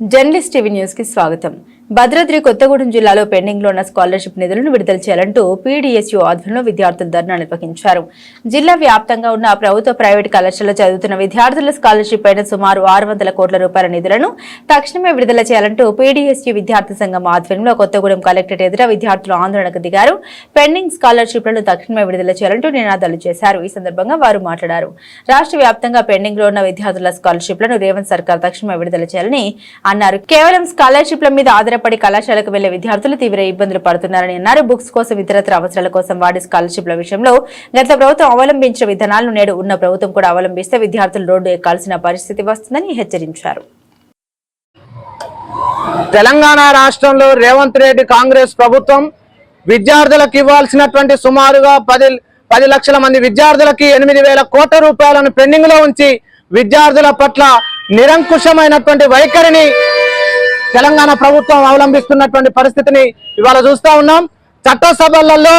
Journalist TV న్యూస్కి స్వాగతం. భద్రాద్రి కొత్తగూడెం జిల్లాలో పెండింగ్లో ఉన్న స్కాలర్షిప్ నిధులను విడుదల చేయాలంటూ పీడీఎస్యూ ఆధ్వర్యంలో విద్యార్థులు ధర్నా నిర్వహించారు. జిల్లా వ్యాప్తంగా ఉన్న ప్రభుత్వ ప్రైవేట్ కళాశాలలో చదువుతున్న విద్యార్థుల స్కాలర్షిప్ పైన సుమారు ఆరు వందల కోట్ల రూపాయల నిధులను తక్షణమే విడుదల చేయాలంటూ పీడీఎస్యూ విద్యార్థి సంఘం ఆధ్వర్యంలో కొత్తగూడెం కలెక్టరేట్ ఎదుట విద్యార్థులు ఆందోళనకు దిగారు. పెండింగ్ స్కాలర్షిప్లను తక్షణమే విడుదల చేయాలంటూ నినాదాలు చేశారు. ఈ సందర్భంగా వారు మాట్లాడారు. రాష్ట్ర వ్యాప్తంగా పెండింగ్లో ఉన్న విద్యార్థుల స్కాలర్షిప్లను రేవంత్ సర్కార్ తక్షణమే విడుదల చేయాలని అన్నారు. కేవలం స్కాలర్షిప్ల మీద ఆధారపడి కళాశాలకు వెళ్ళే విద్యార్థులు తీవ్ర ఇబ్బందులు పడుతున్నారని అన్నారు. బుక్స్ కోసం ఇతరత్ర అవసరాల కోసం వాడే స్కాలర్షిప్ల విషయంలో గత ప్రభుత్వం అవలంబించిన విధానాలను నేడు ఉన్న ప్రభుత్వం కూడా అవలంబిస్తే విద్యార్థులు రోడ్డు ఎక్కాల్సిన పరిస్థితి వస్తుందని హెచ్చరించారు. తెలంగాణ రాష్ట్రంలో రేవంత్ రెడ్డి కాంగ్రెస్ ప్రభుత్వం విద్యార్థులకు ఇవ్వాల్సినటువంటి సుమారుగా పది పది లక్షల మంది విద్యార్థులకి ఎనిమిది వేల కోట్ల రూపాయలను పెండింగ్లో ఉంచి విద్యార్థుల పట్ల నిరంకుశమైనటువంటి వైఖరిని తెలంగాణ ప్రభుత్వం అవలంబిస్తున్నటువంటి పరిస్థితిని ఇవాళ చూస్తా ఉన్నాం. చట్టసభలలో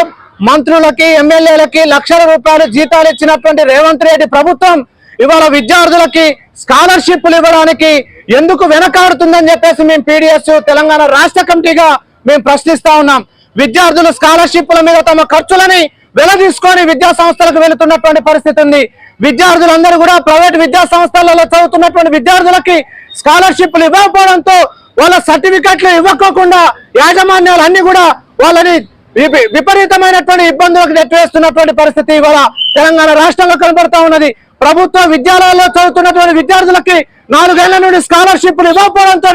మంత్రులకి ఎమ్మెల్యేలకి లక్షల రూపాయలు జీతాలు ఇచ్చినటువంటి రేవంత్ రెడ్డి ప్రభుత్వం ఇవాళ విద్యార్థులకి స్కాలర్షిప్లు ఇవ్వడానికి ఎందుకు వెనకాడుతుందని చెప్పేసి మేము పీడిఎస్ తెలంగాణ రాష్ట్ర కమిటీగా మేము ప్రశ్నిస్తా ఉన్నాం. విద్యార్థులు స్కాలర్షిప్ల మీద తమ ఖర్చులని వెలదీసుకొని విద్యా సంస్థలకు వెళుతున్నటువంటి పరిస్థితి ఉంది. విద్యార్థులందరూ కూడా ప్రైవేట్ విద్యా సంస్థలలో చదువుతున్నటువంటి విద్యార్థులకి స్కాలర్షిప్లు ఇవ్వకపోవడంతో వాళ్ళ సర్టిఫికెట్లు ఇవ్వకోకుండా యాజమాన్యాలు అన్ని కూడా వాళ్ళని విప- విపరీతమైనటువంటి ఇబ్బందులకు నెట్టివేస్తున్నటువంటి పరిస్థితి ఇవాళ తెలంగాణ రాష్ట్రంలో కనబడతా ఉన్నది. ప్రభుత్వ విద్యాలయాల్లో చదువుతున్నటువంటి విద్యార్థులకి నాలుగేళ్ళ నుండి స్కాలర్షిప్లు ఇవ్వకపోవడంతో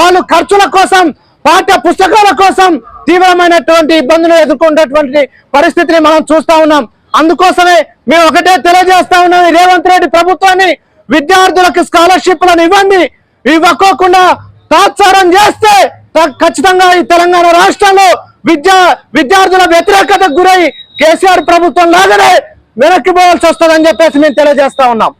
వాళ్ళు ఖర్చుల కోసం పాఠ్య పుస్తకాల కోసం తీవ్రమైనటువంటి ఇబ్బందులు ఎదుర్కొన్నటువంటి పరిస్థితిని మనం చూస్తా ఉన్నాం. అందుకోసమే మేము ఒకటే తెలియజేస్తా ఉన్నాం రేవంత్ రెడ్డి ప్రభుత్వాన్ని. విద్యార్థులకు స్కాలర్షిప్లను ఇవ్వండి. ఇవ్వకోకుండా తాత్సారం చేస్తే ఖచ్చితంగా ఈ తెలంగాణ రాష్ట్రంలో విద్యా విద్యార్థుల వ్యతిరేకతకు గురై కేసీఆర్ ప్రభుత్వం లాగానే వెనక్కి పోవాల్సి వస్తుందని చెప్పేసి మేము తెలియజేస్తా ఉన్నాం.